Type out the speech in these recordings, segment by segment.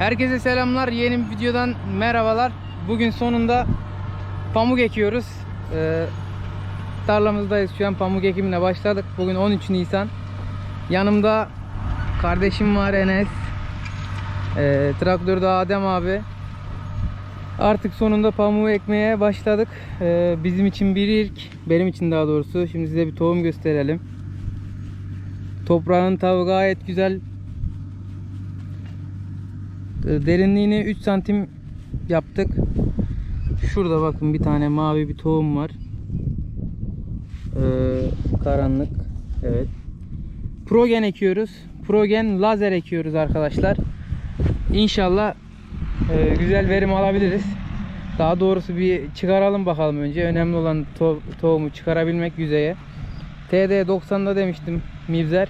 Herkese selamlar. Yeni bir videodan merhabalar. Bugün sonunda pamuk ekiyoruz. Ee, tarlamızdayız şu an pamuk ekimine başladık. Bugün 13 Nisan. Yanımda kardeşim var Enes. Ee, traktörde Adem abi. Artık sonunda pamuğu ekmeye başladık. Ee, bizim için bir ilk, benim için daha doğrusu. Şimdi size bir tohum gösterelim. Toprağın tavuğu gayet güzel. Ee, Derinliğini 3 santim yaptık. Şurada bakın bir tane mavi bir tohum var. Ee, karanlık. Evet. Progen ekiyoruz. Progen lazer ekiyoruz arkadaşlar. İnşallah e, güzel verim alabiliriz. Daha doğrusu bir çıkaralım bakalım önce. Önemli olan to- tohumu çıkarabilmek yüzeye. TD 90'da demiştim Mivzer.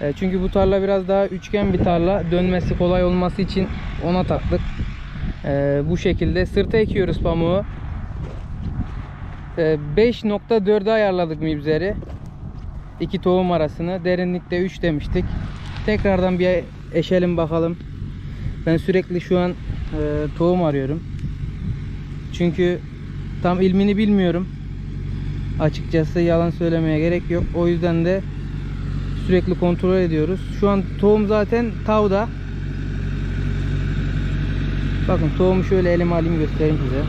E, çünkü bu tarla biraz daha üçgen bir tarla. Dönmesi kolay olması için ona taktık. E, bu şekilde sırta ekiyoruz pamuğu. E, 5.4'e ayarladık Mivzer'i. İki tohum arasını. Derinlikte 3 demiştik. Tekrardan bir eşelim bakalım. Ben sürekli şu an e, tohum arıyorum. Çünkü tam ilmini bilmiyorum. Açıkçası yalan söylemeye gerek yok. O yüzden de sürekli kontrol ediyoruz. Şu an tohum zaten tavda. Bakın tohumu şöyle elime alayım göstereyim size.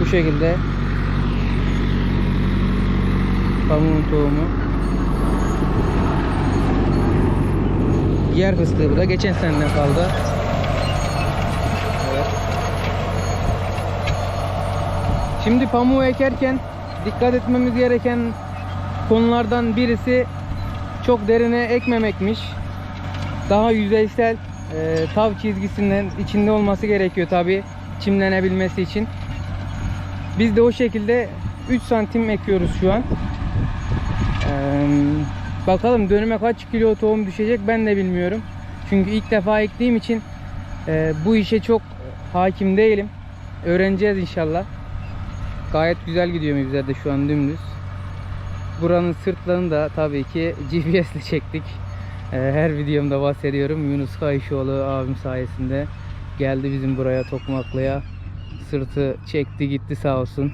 Bu şekilde pamuğun tohumu. Yer fıstığı bu da. Geçen seneden kaldı. Evet. Şimdi pamuğu ekerken dikkat etmemiz gereken konulardan birisi çok derine ekmemekmiş. Daha yüzeysel e, tav çizgisinden içinde olması gerekiyor tabi çimlenebilmesi için. Biz de o şekilde 3 santim ekiyoruz şu an. Eee, bakalım dönüme kaç kilo tohum düşecek ben de bilmiyorum. Çünkü ilk defa ektiğim için eee, bu işe çok hakim değilim. Öğreneceğiz inşallah. Gayet güzel gidiyor Mivzer'de şu an dümdüz. Buranın sırtlarını da tabii ki GPS ile çektik. Eee, her videomda bahsediyorum. Yunus Kayışoğlu abim sayesinde geldi bizim buraya Tokmaklı'ya. Sırtı çekti gitti sağ olsun.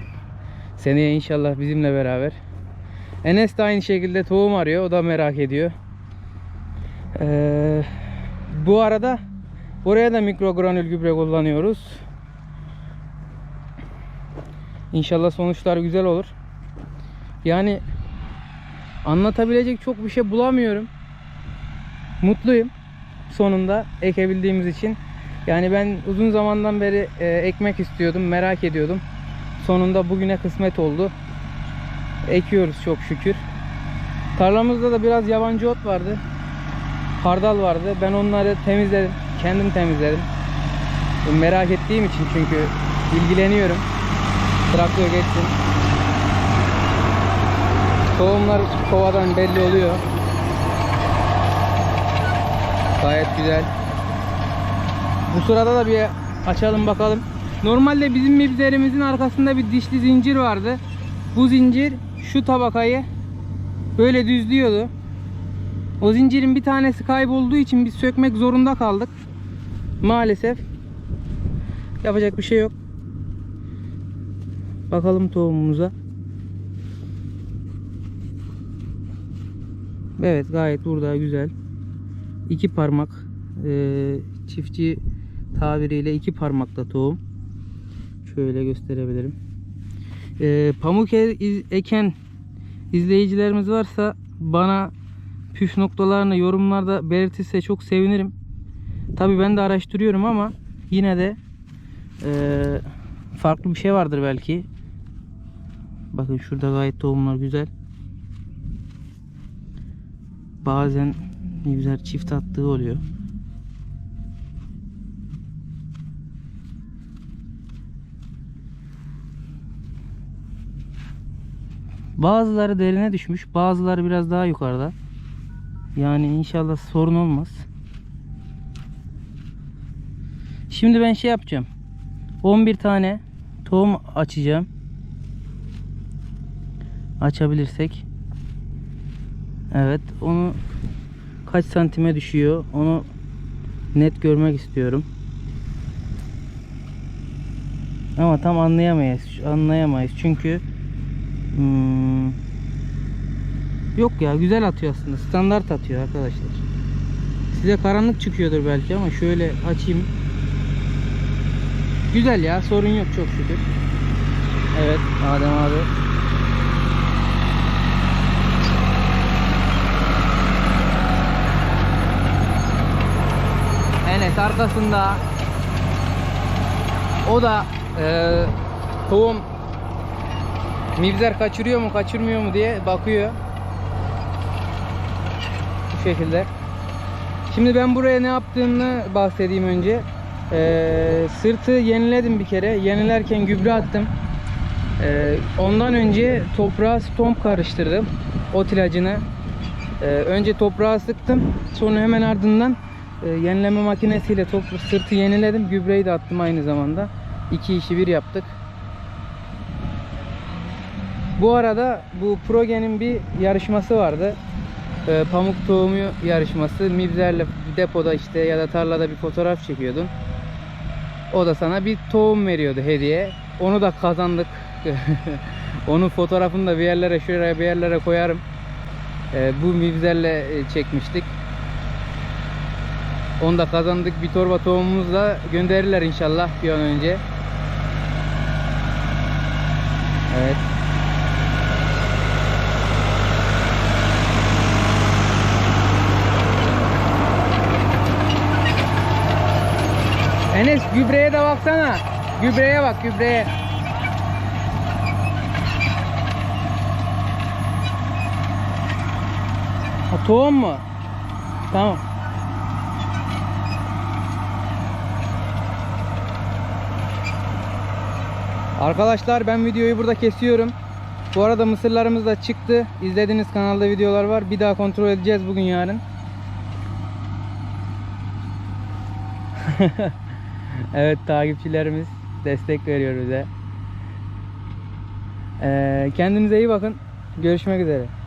Seneye inşallah bizimle beraber. Enes de aynı şekilde tohum arıyor. O da merak ediyor. Ee, bu arada buraya da mikrogranül gübre kullanıyoruz. İnşallah sonuçlar güzel olur. Yani anlatabilecek çok bir şey bulamıyorum. Mutluyum sonunda ekebildiğimiz için. Yani ben uzun zamandan beri e, ekmek istiyordum, merak ediyordum. Sonunda bugüne kısmet oldu. Ekiyoruz çok şükür. Tarlamızda da biraz yabancı ot vardı. Hardal vardı. Ben onları temizledim. Kendim temizledim. Merak ettiğim için çünkü ilgileniyorum. Traktör geçsin. Tohumlar kovadan belli oluyor. Gayet güzel. Bu sırada da bir açalım bakalım. Normalde bizim mibzerimizin arkasında bir dişli zincir vardı. Bu zincir şu tabakayı böyle düzlüyordu. O zincirin bir tanesi kaybolduğu için biz sökmek zorunda kaldık. Maalesef. Yapacak bir şey yok. Bakalım tohumumuza. Evet gayet burada güzel. İki parmak eee, çiftçi tabiriyle iki parmakta tohum. Şöyle gösterebilirim. Eee, pamuk e- eken izleyicilerimiz varsa bana püf noktalarını yorumlarda belirtirse çok sevinirim. Tabi ben de araştırıyorum ama yine de eee, farklı bir şey vardır belki. Bakın şurada gayet tohumlar güzel. Bazen ne güzel çift attığı oluyor. Bazıları derine düşmüş, bazıları biraz daha yukarıda. Yani inşallah sorun olmaz. Şimdi ben şey yapacağım. 11 tane tohum açacağım. Açabilirsek. Evet, onu kaç santime düşüyor onu net görmek istiyorum. Ama tam anlayamayız. Anlayamayız çünkü hmm, yok ya güzel atıyor aslında. Standart atıyor arkadaşlar. Size karanlık çıkıyordur belki ama şöyle açayım. Güzel ya sorun yok çok şükür. Evet Adem abi. Enes arkasında o da e, tohum mibzer kaçırıyor mu kaçırmıyor mu diye bakıyor. Bu şekilde. Şimdi ben buraya ne yaptığımı bahsedeyim önce. Ee, sırtı yeniledim bir kere. Yenilerken gübre attım. Ee, ondan önce toprağa stomp karıştırdım. Ot ilacını. Ee, önce toprağa sıktım. Sonra hemen ardından e, yenileme makinesiyle topra sırtı yeniledim. Gübreyi de attım aynı zamanda. İki işi bir yaptık. Bu arada bu Progen'in bir yarışması vardı. Ee, pamuk tohumu yarışması. Mibzerle depoda işte ya da tarlada bir fotoğraf çekiyordun. O da sana bir tohum veriyordu hediye. Onu da kazandık. Onun fotoğrafını da bir yerlere şuraya bir yerlere koyarım. Ee, bu mibzerle e, çekmiştik. Onu da kazandık. Bir torba tohumumuzu da gönderirler inşallah bir an önce. Evet. Enes gübreye de baksana. Gübreye bak gübreye. Ha, tohum mu? Tamam. Arkadaşlar ben videoyu burada kesiyorum. Bu arada mısırlarımız da çıktı. İzlediğiniz kanalda videolar var. Bir daha kontrol edeceğiz bugün yarın. evet takipçilerimiz destek veriyor bize. Ee, kendinize iyi bakın. Görüşmek üzere.